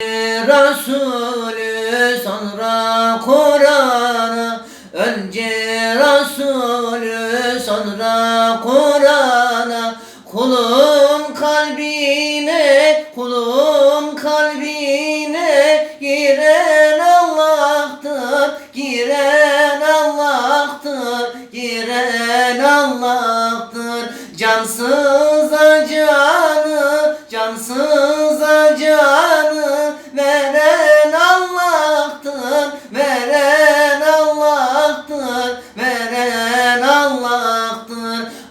Resulü sonra Kur'an'ı Önce Resulü sonra Kur'an'a Kulun kalbine, kulun kalbine Giren Allah'tır, giren Allah'tır Giren Allah'tır. Cansıza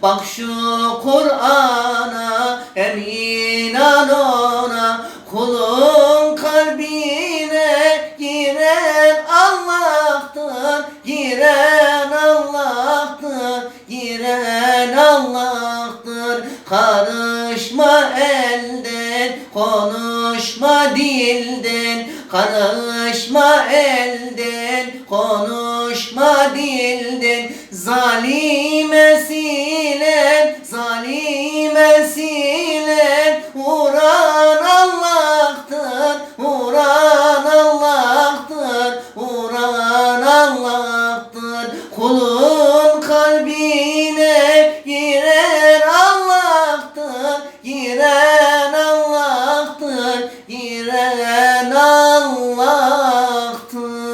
Bak şu Kur'an'a hem inan ona Kulun kalbine giren Allah'tır Giren Allah'tır Giren Allah'tır. Karışma elden Konuşma dilden Karışma elden Konuşma dilden. Zalim Yeah.